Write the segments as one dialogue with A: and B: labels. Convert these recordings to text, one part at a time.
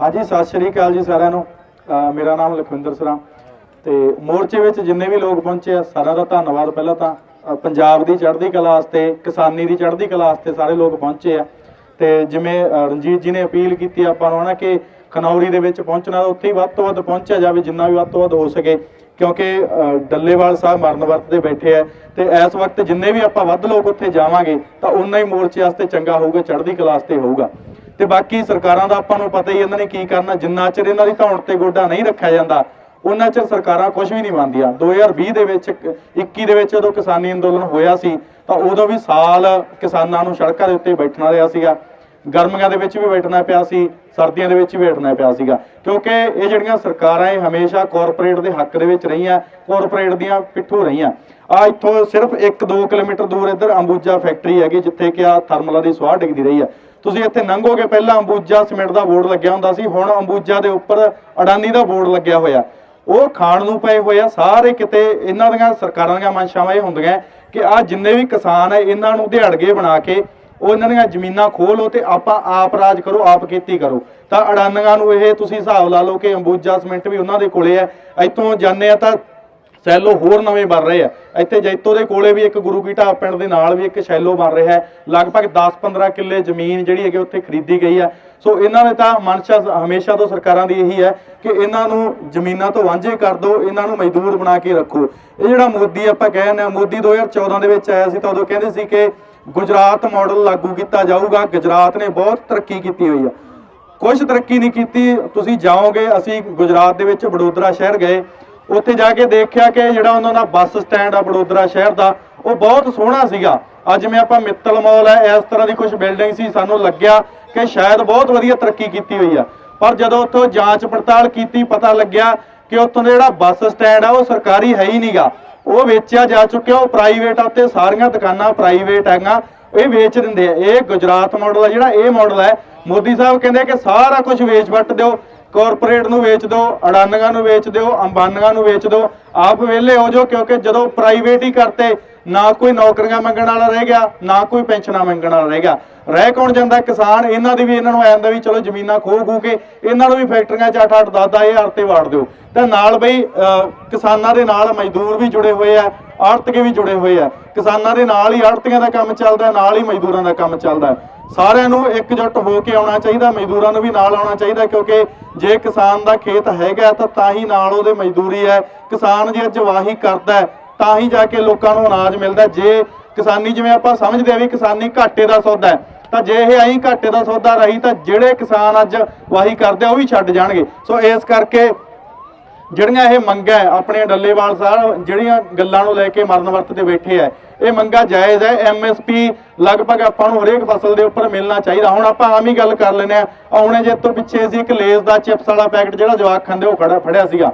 A: ਹਾਂਜੀ, ਸਤਿ ਸ਼੍ਰੀ ਅਕਾਲ ਜੀ ਸਾਰਿਆਂ ਨੂੰ। ਮੇਰਾ ਨਾਮ ਲਖਵਿੰਦਰ ਸਰਾ ਤੇ ਮੋਰਚੇ ਵਿੱਚ ਜਿੰਨੇ ਵੀ ਲੋਕ ਪਹੁੰਚੇ ਆ, ਸਾਰਿਆਂ ਦਾ ਧੰਨਵਾਦ ਪਹਿਲਾਂ ਤਾਂ। ਪੰਜਾਬ ਦੀ ਚੜ੍ਹਦੀ ਕਲਾ ਵਾਸਤੇ, ਕਿਸਾਨੀ ਦੀ ਚੜ੍ਹਦੀ ਕਲਾ ਵਾਸਤੇ ਸਾਰੇ ਲੋਕ ਪਹੁੰਚੇ ਆ। ਤੇ ਜਿਵੇਂ ਰਣਜੀਤ ਜੀ ਨੇ ਅਪੀਲ ਕੀਤੀ ਆਪਾਂ ਨੂੰ ਹਨਾ ਕਿ ਖਨੌਰੀ ਦੇ ਵਿੱਚ ਪਹੁੰਚਣਾ ਉੱਥੇ ਹੀ ਵੱਧ ਤੋਂ ਵੱਧ ਪਹੁੰਚਿਆ ਜਾਵੇ, ਜਿੰਨਾ ਵੀ ਵੱਧ ਤੋਂ ਵੱਧ ਹੋ ਸਕੇ। ਕਿਉਂਕਿ ਡੱਲੇਵਾਲ ਸਾਹਿਬ ਮਰਨ ਵਰਤ ਦੇ ਬੈਠੇ ਆ ਤੇ ਇਸ ਵਕਤ ਜਿੰਨੇ ਵੀ ਆਪਾਂ ਵੱਧ ਲੋਕ ਉੱਥੇ ਜਾਵਾਂਗੇ, ਤਾਂ ਉਨਾ ਹੀ ਮੋਰਚੇ ਵਾਸਤੇ ਚੰਗਾ ਹੋਊਗਾ, ਚੜ੍ਹਦੀ ਕਲਾ ਵਾਸਤੇ ਹੋਊਗਾ। ਤੇ ਬਾਕੀ ਸਰਕਾਰਾਂ ਦਾ ਆਪਾਂ ਨੂੰ ਪਤਾ ਹੀ ਇਹਨਾਂ ਨੇ ਕੀ ਕਰਨਾ, ਜਿੰਨਾ ਚਿਰ ਇਹਨਾਂ ਦੀ ਧੌਣ ਤੇ ਗੋਡਾ ਨਹੀਂ ਰੱਖਿਆ ਜਾਂਦਾ, ਉਹਨਾਂ ਚਿਰ ਸਰਕਾਰਾਂ ਕੁਝ ਵੀ ਨਹੀਂ ਮੰਨਦੀਆਂ। 2020 ਦੇ ਵਿੱਚ 21 ਦੇ ਵਿੱਚ ਜਦੋਂ ਕਿਸਾਨੀ ਅੰਦੋਲਨ ਹੋਇਆ ਸੀ, ਤਾਂ ਉਦੋਂ ਵੀ ਸਾਲ ਕਿਸਾਨਾਂ ਨੂੰ ਸੜਕਾਂ ਦੇ ਉੱਤੇ ਬੈਠਣਾ ਰਿਹਾ ਸੀਗਾ। ਗਰਮੀਆਂ ਦੇ ਵਿੱਚ ਵੀ ਬੈਠਣਾ ਪਿਆ ਸੀ, ਸਰਦੀਆਂ ਦੇ ਵਿੱਚ ਵੀ ਬੈਠਣਾ ਪਿਆ ਸੀਗਾ। ਕਿਉਂਕਿ ਇਹ ਜਿਹੜੀਆਂ ਸਰਕਾਰਾਂ ਇਹ ਹਮੇਸ਼ਾ ਕਾਰਪੋਰੇਟ ਦੇ ਹੱਕ ਦੇ ਵਿੱਚ ਰਹੀਆਂ ਕਾਰਪੋਰੇਟ ਦੀਆਂ ਪਿੱਠੂ ਰਹੀਆਂ। ਆ ਇੱਥੋਂ ਸਿਰਫ 1-2 ਕਿਲੋਮੀਟਰ ਦੂਰ ਇੱਧਰ ਅੰਬੂਜਾ ਫੈਕਟਰੀ ਹੈਗੀ, ਜਿੱਥੇ ਕਿ ਆ ਥਰਮਲਾਂ ਦੀ ਸਵਾਹ ਡਿੱਗਦੀ ਰਹੀ ਆ। ਤੁਸੀਂ ਇੱਥੇ ਲੰਘੋਗੇ ਪਹਿਲਾਂ ਅੰਬੂਜਾ ਸੀਮੈਂਟ ਦਾ ਬੋਰਡ ਲੱਗਿਆ ਹੁੰਦਾ ਸੀ, ਹੁਣ ਅੰਬੂਜਾ ਦੇ ਉੱਪਰ ਅਡਾਨੀ ਦਾ ਬੋਰਡ ਲੱਗਿਆ ਹੋਇਆ। ਉਹ ਖਾਣ ਨੂੰ ਪਏ ਹੋਏ ਆ, ਸਾਰੇ ਕਿਤੇ ਇਹਨਾਂ ਦੀਆਂ, ਸਰਕਾਰਾਂ ਦੀਆਂ ਮੰਸ਼ਾਵਾਂ ਇਹ ਹੁੰਦੀਆਂ ਕਿ ਆ ਜਿੰਨੇ ਵੀ ਕਿਸਾਨ ਹੈ ਇਹਨਾਂ ਨੂੰ ਦਿਹਾੜਗੇ ਬਣਾ ਕੇ ਉਹ ਇਹਨਾਂ ਦੀਆਂ ਜ਼ਮੀਨਾਂ ਖੋਲੋ ਤੇ ਆਪਾਂ ਆਪ ਰਾਜ ਕਰੋ, ਆਪ ਖੇਤੀ ਕਰੋ। ਤਾਂ ਅਡਾਨੀਆਂ ਨੂੰ ਇਹ ਤੁਸੀਂ ਹਿਸਾਬ ਲਾ ਲਓ ਕਿ ਅੰਬੂਜਾ ਸੀਮੈਂਟ ਵੀ ਉਹਨਾਂ ਦੇ ਕੋਲੇ ਹੈ ਇੱਥੋਂ ਜਾਂਦੇ ਆ ਤਾਂ ਸੈਲੋ ਹੋਰ ਨਵੇਂ ਬਣ ਰਹੇ ਆ। ਇੱਥੇ ਜੈਤੋ ਦੇ ਕੋਲੇ ਵੀ ਇੱਕ ਗੁਰੂ ਕੀ ਢਾਬ ਪਿੰਡ ਦੇ ਨਾਲ ਵੀ ਇੱਕ ਸ਼ੈਲੋ ਬਣ ਰਿਹਾ ਹੈ। ਲਗਭਗ 10-15 ਕਿੱਲੇ ਜ਼ਮੀਨ ਜਿਹੜੀ ਹੈਗੀ ਉੱਥੇ ਖਰੀਦੀ ਗਈ ਆ। ਸੋ ਇਹਨਾਂ ਨੇ ਤਾਂ ਮਨਸ਼ਾ ਹਮੇਸ਼ਾ ਤੋਂ ਸਰਕਾਰਾਂ ਦੀ ਇਹੀ ਹੈ ਕਿ ਇਹਨਾਂ ਨੂੰ ਜ਼ਮੀਨਾਂ ਤੋਂ ਵਾਂਝੇ ਕਰ ਦਿਓ, ਇਹਨਾਂ ਨੂੰ ਮਜ਼ਦੂਰ ਬਣਾ ਕੇ ਰੱਖੋ। ਇਹ ਜਿਹੜਾ ਮੋਦੀ ਆਪਾਂ ਕਹਿੰਦੇ ਆ ਮੋਦੀ 2014 ਦੇ ਵਿੱਚ ਆਇਆ ਸੀ, ਤਾਂ ਉਦੋਂ ਕਹਿੰਦੇ ਸੀ ਕਿ ਗੁਜਰਾਤ ਮਾਡਲ ਲਾਗੂ ਕੀਤਾ ਜਾਊਗਾ। ਗੁਜਰਾਤ ਨੇ ਬਹੁਤ ਤਰੱਕੀ ਕੀਤੀ ਹੋਈ ਆ। ਕੁਝ ਤਰੱਕੀ ਨਹੀਂ ਕੀਤੀ। ਤੁਸੀਂ ਜਾਓਗੇ, ਅਸੀਂ ਗੁਜਰਾਤ ਦੇ ਵਿੱਚ ਵਡੋਦਰਾ ਸ਼ਹਿਰ ਗਏ। ਉੱਥੇ ਜਾ ਕੇ ਦੇਖਿਆ ਕਿ ਜਿਹੜਾ ਉਹਨਾਂ ਦਾ ਬੱਸ ਸਟੈਂਡ ਆ ਬੜੋਦਰਾ ਸ਼ਹਿਰ ਦਾ, ਉਹ ਬਹੁਤ ਸੋਹਣਾ ਸੀਗਾ। ਅੱਜ ਮੈਂ ਆਪਾਂ ਮਿੱਤਲ ਮਾਲ ਹੈ ਇਸ ਤਰ੍ਹਾਂ ਦੀ ਕੁਝ ਬਿਲਡਿੰਗ ਸੀ, ਸਾਨੂੰ ਲੱਗਿਆ ਕਿ ਸ਼ਾਇਦ ਬਹੁਤ ਵਧੀਆ ਤਰੱਕੀ ਕੀਤੀ ਹੋਈ ਆ। ਪਰ ਜਦੋਂ ਉੱਥੋਂ ਜਾਂਚ ਪੜਤਾਲ ਕੀਤੀ, ਪਤਾ ਲੱਗਿਆ ਕਿ ਉੱਥੋਂ ਦਾ ਜਿਹੜਾ ਬੱਸ ਸਟੈਂਡ ਆ, ਉਹ ਸਰਕਾਰੀ ਹੈ ਹੀ ਨਹੀਂਗਾ। ਉਹ ਵੇਚਿਆ ਜਾ ਚੁੱਕਿਆ, ਉਹ ਪ੍ਰਾਈਵੇਟ ਆ ਉੱਤੇ ਸਾਰੀਆਂ ਦੁਕਾਨਾਂ ਪ੍ਰਾਈਵੇਟ ਹੈਗਾ ਇਹ ਵੇਚ ਦਿੰਦੇ ਆ। ਇਹ ਗੁਜਰਾਤ ਮਾਡਲ ਆ, ਜਿਹੜਾ ਇਹ ਮਾਡਲ ਹੈ ਮੋਦੀ ਸਾਹਿਬ ਕਹਿੰਦੇ ਕਿ ਸਾਰਾ ਕੁਝ ਵੇਚ ਵੱਟ ਦਿਓ। ਕਾਰਪੋਰੇਟ ਨੂੰ ਵੇਚ ਦਿਓ ਅਡਾਨੀਆਂ ਨੂੰ ਵੇਚ ਦਿਓ ਅੰਬਾਨੀਆਂ ਨੂੰ ਵੇਚ ਦਿਓ ਆਪ ਵਿਹਲੇ ਹੋ ਜਾਓ ਕਿਉਂਕਿ ਜਦੋਂ ਪ੍ਰਾਈਵੇਟ ਹੀ ਕਰਤੇ ਨਾ ਕੋਈ ਨੌਕਰੀਆਂ ਮੰਗਣ ਵਾਲਾ ਰਹਿ ਗਿਆ ਨਾ ਕੋਈ ਪੈਨਸ਼ਨਾਂ ਮੰਗਣ ਵਾਲਾ ਰਹਿ ਗਿਆ। ਰਹਿ ਕੌਣ ਜਾਂਦਾ? ਕਿਸਾਨ ਇਹਨਾਂ ਦੀ ਵੀ ਇਹਨਾਂ ਨੂੰ ਆਂਦਾ ਵੀ ਚਲੋ ਜ਼ਮੀਨਾਂ ਖੋਹ ਖੂ ਕੇ ਇਹਨਾਂ ਨੂੰ ਵੀ ਫੈਕਟਰੀਆਂ 'ਚ 8-8 10-10 ਹਜ਼ਾਰ ਤੇ ਵਾੜ ਦਿਓ। ਤਾਂ ਨਾਲ ਬਈ ਅਹ, ਕਿਸਾਨਾਂ ਦੇ ਨਾਲ ਮਜ਼ਦੂਰ ਵੀ ਜੁੜੇ ਹੋਏ ਆ ਆੜਤਕੇ ਵੀ ਜੁੜੇ ਹੋਏ ਆ। ਕਿਸਾਨਾਂ ਦੇ ਨਾਲ ਹੀ ਆੜਤੀਆਂ ਦਾ ਕੰਮ ਚੱਲਦਾ ਨਾਲ ਹੀ ਮਜ਼ਦੂਰਾਂ ਦਾ ਕੰਮ ਚੱਲਦਾ ਸਾਰਿਆਂ ਨੂੰ ਇਕਜੁੱਟ ਹੋ ਕੇ ਆਉਣਾ ਚਾਹੀਦਾ ਮਜ਼ਦੂਰਾਂ ਨੂੰ ਵੀ ਨਾਲ ਆਉਣਾ ਚਾਹੀਦਾ ਕਿਉਂਕਿ ਜੇ ਕਿਸਾਨ ਦਾ ਖੇਤ ਹੈਗਾ ਤਾਂ ਤਾਂ ਹੀ ਨਾਲ ਉਹਦੇ ਮਜ਼ਦੂਰੀ ਹੈ। ਕਿਸਾਨ ਜੇ ਅੱਜ ਵਾਹੀ ਕਰਦਾ ਤਾਂ ਹੀ ਜਾ ਕੇ ਲੋਕਾਂ ਨੂੰ ਅਨਾਜ ਮਿਲਦਾ ਜੇ ਕਿਸਾਨੀ, ਜਿਵੇਂ ਆਪਾਂ ਸਮਝਦੇ ਆ ਵੀ ਕਿਸਾਨੀ ਘਾਟੇ ਦਾ ਸੌਦਾ ਹੈ, ਤਾਂ ਜੇ ਇਹ ਐਂ ਘਾਟੇ ਦਾ ਸੌਦਾ ਰਹੀ ਤਾਂ ਜਿਹੜੇ ਕਿਸਾਨ ਅੱਜ ਵਾਹੀ ਕਰਦੇ ਆ, ਉਹ ਵੀ ਛੱਡ ਜਾਣਗੇ। ਸੋ ਇਸ ਕਰਕੇ ਜਿਹੜੀਆਂ ਇਹ ਮੰਗਾਂ ਆਪਣੇ ਡੱਲੇਵਾਲ ਸਾਹਿਬ ਜਿਹੜੀਆਂ ਗੱਲਾਂ ਨੂੰ ਲੈ ਕੇ ਮਰਨ ਵਰਤ ਤੇ ਬੈਠੇ ਆ ਇਹ ਮੰਗਾਂ ਜਾਇਜ਼ ਹੈ ਐਮਐਸਪੀ ਲਗਭਗ ਆਪਾਂ ਨੂੰ ਹਰੇਕ ਫਸਲ ਦੇ ਉੱਪਰ ਮਿਲਣਾ ਚਾਹੀਦਾ। ਹੁਣ ਆਪਾਂ ਆਮ ਹੀ ਗੱਲ ਕਰ ਲੈਨੇ ਆ ਆਉਣੇ ਜੇ ਤੋਂ ਪਿੱਛੇ ਸੀ ਇੱਕ ਲੇਜ਼ ਦਾ ਚਿਪਸ ਵਾਲਾ ਪੈਕਟ ਜਿਹੜਾ ਜਵਾਕ ਖਾਂਦੇ ਉਹ ਖੜਾ ਫੜਿਆ ਸੀਗਾ।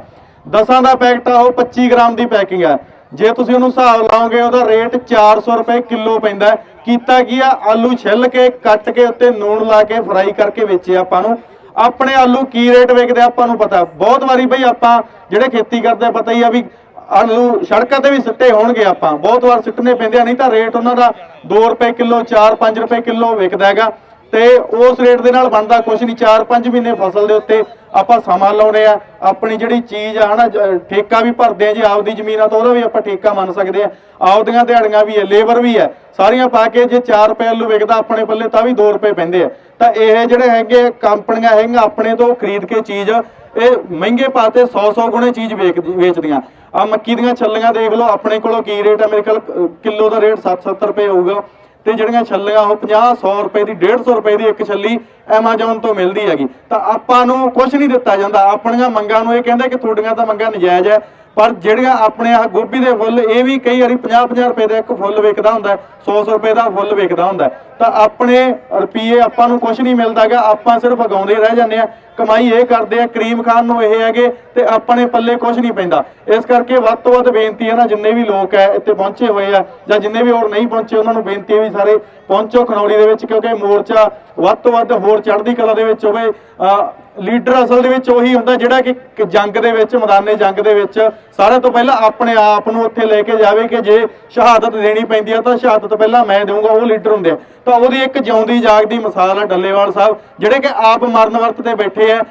A: ਦਸਾਂ ਦਾ ਪੈਕਟ ਆ, ਉਹ 25 ਗ੍ਰਾਮ ਦੀ ਪੈਕਿੰਗ ਹੈ। ਜੇ ਤੁਸੀਂ ਉਹਨੂੰ ਹਿਸਾਬ ਲਾਓਗੇ, ਉਹਦਾ ਰੇਟ 400 ਰੁਪਏ ਕਿਲੋ ਪੈਂਦਾ ਕੀਤਾ ਕੀ ਆ? ਆਲੂ ਛਿੱਲ ਕੇ, ਕੱਟ ਕੇ, ਉੱਤੇ ਨੂਣ ਲਾ ਕੇ, ਫਰਾਈ ਕਰਕੇ ਵੇਚੇ ਆਪਾਂ ਨੂੰ। ਆਪਣੇ ਆਲੂ ਕੀ ਰੇਟ ਵਿਕਦੇ ਆਪਾਂ ਨੂੰ ਪਤਾ। ਬਹੁਤ ਵਾਰੀ ਬਈ ਆਪਾਂ ਜਿਹੜੇ ਖੇਤੀ ਕਰਦੇ ਪਤਾ ਹੀ ਆ ਵੀ ਆਲੂ ਸੜਕਾਂ ਤੇ ਵੀ ਸਿੱਟੇ ਹੋਣਗੇ ਆਪਾਂ। ਬਹੁਤ ਵਾਰ ਸਿੱਟਨੇ ਪੈਂਦੇ ਆ, ਨਹੀਂ ਤਾਂ ਰੇਟ ਉਹਨਾਂ ਦਾ 2 ਰੁਪਏ ਕਿਲੋ 4-5 ਰੁਪਏ ਕਿਲੋ ਵਿਕਦਾ ਹੈਗਾ। ਤੇ ਉਸ ਰੇਟ ਦੇ ਨਾਲ ਬਣਦਾ ਕੁਝ ਨਹੀਂ। 4-5 ਮਹੀਨੇ ਫਸਲ ਦੇ ਉੱਤੇ ਆਪਾਂ ਸਮਾਂ ਲਾਉਣੇ ਆ। ਆਪਣੀ ਜਿਹੜੀ ਚੀਜ਼ ਆ ਹਨਾ ਠੇਕਾ ਵੀ ਭਰਦੇ ਆ ਜੇ, ਆਪਦੀ ਜ਼ਮੀਨ ਆ ਤਾਂ ਉਹਦਾ ਵੀ ਆਪਾਂ ਠੇਕਾ ਮੰਨ ਸਕਦੇ ਆ। ਆਪਦੀਆਂ ਦਿਹਾੜੀਆਂ ਵੀ ਹੈ ਲੇਬਰ ਵੀ ਹੈ ਸਾਰੀਆਂ ਪਾ ਕੇ ਜੇ 4 ਰੁਪਏ ਆਲੂ ਵਿਕਦਾ ਆਪਣੇ ਪੱਲੇ, ਤਾਂ ਵੀ 2 ਰੁਪਏ ਪੈਂਦੇ ਆ। ਤਾਂ ਇਹ ਜਿਹੜੇ ਹੈਗੇ ਕੰਪਨੀਆਂ ਹੈਗੀਆਂ, ਆਪਣੇ ਤੋਂ ਖਰੀਦ ਕੇ ਚੀਜ਼, ਇਹ ਮਹਿੰਗੇ ਪਾਤੇ 100-100 ਗੁਣੇ ਚੀਜ਼ ਵੇਚ ਵੇਚਦੀਆਂ। ਆ ਮੱਕੀ ਦੀਆਂ ਛੱਲੀਆਂ ਦੇਖ ਲਓ, ਆਪਣੇ ਕੋਲੋਂ ਕੀ ਰੇਟ ਆ? ਮੇਰੇ ਕੋਲ ਕਿਲੋ ਦਾ ਰੇਟ 7-70 ਰੁਪਏ ਹੋਊਗਾ। ਤੇ ਜਿਹੜੀਆਂ ਛੱਲੀਆਂ, ਉਹ 50 100 ਰੁਪਏ ਦੀ 150 ਰੁਪਏ ਦੀ ਇੱਕ ਛੱਲੀ Amazon ਤੋਂ ਮਿਲਦੀ ਹੈਗੀ। ਤਾਂ ਆਪਾਂ ਨੂੰ ਕੁਝ ਨਹੀਂ ਦਿੱਤਾ ਜਾਂਦਾ। ਆਪਣੀਆਂ ਮੰਗਾਂ ਨੂੰ ਇਹ ਕਹਿੰਦੇ ਕਿ ਤੁਹਾਡੀਆਂ ਤਾਂ ਮੰਗਾਂ ਨਜਾਇਜ਼ ਹੈ। ਪਰ ਜਿਹੜੀਆਂ ਆਪਣੇ ਆ ਗੋਭੀ ਦੇ ਫੁੱਲ, ਇਹ ਵੀ ਕਈ ਵਾਰੀ 50 50 ਰੁਪਏ ਦਾ ਇੱਕ ਫੁੱਲ ਵਿਕਦਾ ਹੁੰਦਾ 100 100 ਰੁਪਏ ਦਾ ਫੁੱਲ ਵਿਕਦਾ ਹੁੰਦਾ ਤਾਂ ਆਪਣੇ ਰੁਪਏ ਆਪਾਂ ਨੂੰ ਕੁਝ ਨਹੀਂ ਮਿਲਦਾਗਾ ਆਪਾਂ ਸਿਰਫ ਅਗਾਉਂਦੇ ਰਹਿ ਜਾਂਦੇ ਆ ਕਮਾਈ ਇਹ ਕਰਦੇ ਆ, ਕਰੀਮ ਖਾਨ ਨੂੰ ਇਹ ਹੈਗੇ ਤੇ ਆਪਣੇ ਪੱਲੇ ਕੁਝ ਨਹੀਂ ਪੈਂਦਾ। ਇਸ ਕਰਕੇ ਵੱਧ ਤੋਂ ਵੱਧ ਬੇਨਤੀ ਹੈ ਨਾ, ਜਿੰਨੇ ਵੀ ਲੋਕ ਹੈ, ਇੱਥੇ ਪਹੁੰਚੇ ਹੋਏ ਆ, ਜਾਂ ਜਿੰਨੇ ਵੀ ਹੋਰ ਨਹੀਂ ਪਹੁੰਚੇ, ਉਹਨਾਂ ਨੂੰ ਬੇਨਤੀ ਹੈ ਵੀ ਸਾਰੇ ਪਹੁੰਚੋ ਖਨੌਰੀ ਦੇ ਵਿੱਚ, ਕਿਉਂਕਿ ਮੋਰਚਾ ਵੱਧ ਤੋਂ ਵੱਧ ਹੋਰ ਚੜ੍ਹਦੀ ਕਲਾ ਦੇ ਵਿੱਚ ਹੋਵੇ। ਅਹ ਲੀਡਰ ਅਸਲ ਦੇ ਵਿੱਚ ਉਹੀ ਹੁੰਦਾ ਜਿਹੜਾ ਕਿ ਜੰਗ ਦੇ ਵਿੱਚ, ਮੈਦਾਨੇ ਜੰਗ ਦੇ ਵਿੱਚ ਸਾਰਿਆਂ ਤੋਂ ਪਹਿਲਾਂ ਆਪਣੇ ਆਪ ਨੂੰ ਉੱਥੇ ਲੈ ਕੇ ਜਾਵੇ ਕਿ ਜੇ ਸ਼ਹਾਦਤ ਦੇਣੀ ਪੈਂਦੀ ਆ ਤਾਂ ਸ਼ਹਾਦਤ ਪਹਿਲਾਂ ਮੈਂ ਦੇਵਾਂਗਾ ਉਹ ਲੀਡਰ ਹੁੰਦੇ ਆ। ਤਾਂ ਉਹਦੀ ਇੱਕ ਜਿਉਂਦੀ ਜਾਗਦੀ ਮਿਸਾਲ ਆ ਡੱਲੇਵਾਲ ਸਾਹਿਬ, ਜਿਹੜੇ ਕਿ ਆਪ ਮਰਨ ਵਰਤ ਤੇ ਬੈਠੇ ਆ।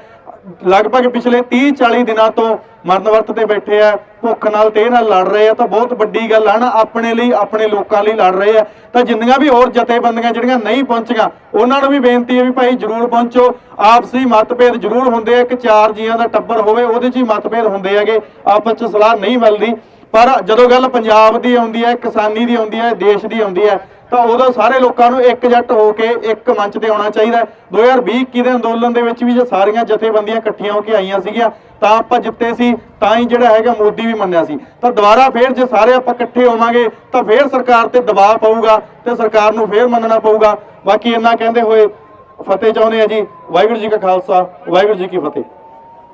A: ਲਗਭਗ ਪਿਛਲੇ 30 40 ਦਿਨਾਂ ਤੋਂ ਮਰਨ ਵਰਤ ਤੇ ਬੈਠੇ ਆ। ਭੁੱਖ ਨਾਲ ਤੇ ਨਾਲ ਲੜ ਰਹੇ ਆ, ਤਾਂ ਬਹੁਤ ਵੱਡੀ ਗੱਲ ਆ ਨਾ, ਆਪਣੇ ਲਈ, ਆਪਣੇ ਲੋਕਾਂ ਲਈ ਲੜ ਰਹੇ ਆ। ਤਾਂ ਜਿੰਨੀਆਂ ਵੀ ਹੋਰ ਜਥੇਬੰਦੀਆਂ ਜਿਹੜੀਆਂ ਨਹੀਂ ਪਹੁੰਚੀਆਂ, ਉਹਨਾਂ ਨੂੰ ਵੀ ਬੇਨਤੀ ਹੈ ਵੀ ਭਾਈ ਜਰੂਰ ਪਹੁੰਚੋ। ਆਪਸੀ ਮਤਭੇਦ ਜਰੂਰ ਹੁੰਦੇ ਆ, ਇੱਕ ਚਾਰ ਜੀਆਂ ਦਾ ਟੱਬਰ ਹੋਵੇ, ਉਹਦੇ 'ਚ ਹੀ ਮਤਭੇਦ ਹੁੰਦੇ ਹੈਗੇ, ਆਪਸ 'ਚ ਸਲਾਹ ਨਹੀਂ ਮਿਲਦੀ। ਪਰ ਜਦੋਂ ਗੱਲ ਪੰਜਾਬ ਦੀ ਆਉਂਦੀ ਹੈ, ਕਿਸਾਨੀ ਦੀ ਆਉਂਦੀ ਹੈ, ਦੇਸ਼ ਦੀ ਆਉਂਦੀ ਹੈ, ਤਾਂ ਉਦੋਂ ਸਾਰੇ ਲੋਕਾਂ ਨੂੰ ਇਕਜੱਟ ਹੋ ਕੇ ਇੱਕ ਮੰਚ ਤੇ ਆਉਣਾ ਚਾਹੀਦਾ ਹੈ। 2020 ਦੇ ਅੰਦੋਲਨ ਦੇ ਵਿੱਚ ਵੀ ਜੇ ਸਾਰੀਆਂ ਜਥੇਬੰਦੀਆਂ ਇਕੱਠੀਆਂ ਹੋ ਕੇ ਆਈਆਂ ਸੀਗੀਆਂ ਤਾਂ ਆਪਾਂ ਜਿੱਤੇ ਸੀ, ਤਾਂ ਹੀ ਜਿਹੜਾ ਹੈਗਾ ਮੋਦੀ ਵੀ ਮੰਨਿਆ ਸੀ। ਤਾਂ ਦੁਬਾਰਾ ਫੇਰ ਜੇ ਸਾਰੇ ਆਪਾਂ ਇਕੱਠੇ ਹੋਵਾਂਗੇ, ਤਾਂ ਫੇਰ ਸਰਕਾਰ ਤੇ ਦਬਾਅ ਪਊਗਾ ਤੇ ਸਰਕਾਰ ਨੂੰ ਫੇਰ ਮੰਨਣਾ ਪਊਗਾ। ਬਾਕੀ ਇੰਨਾ ਕਹਿੰਦੇ ਹੋਏ ਫਤਿਹ ਚਾਹੁੰਦੇ ਆ ਜੀ। ਵਾਹਿਗੁਰੂ ਜੀ ਕਾ ਖਾਲਸਾ, ਵਾਹਿਗੁਰੂ ਜੀ ਕੀ ਫਤਿਹ।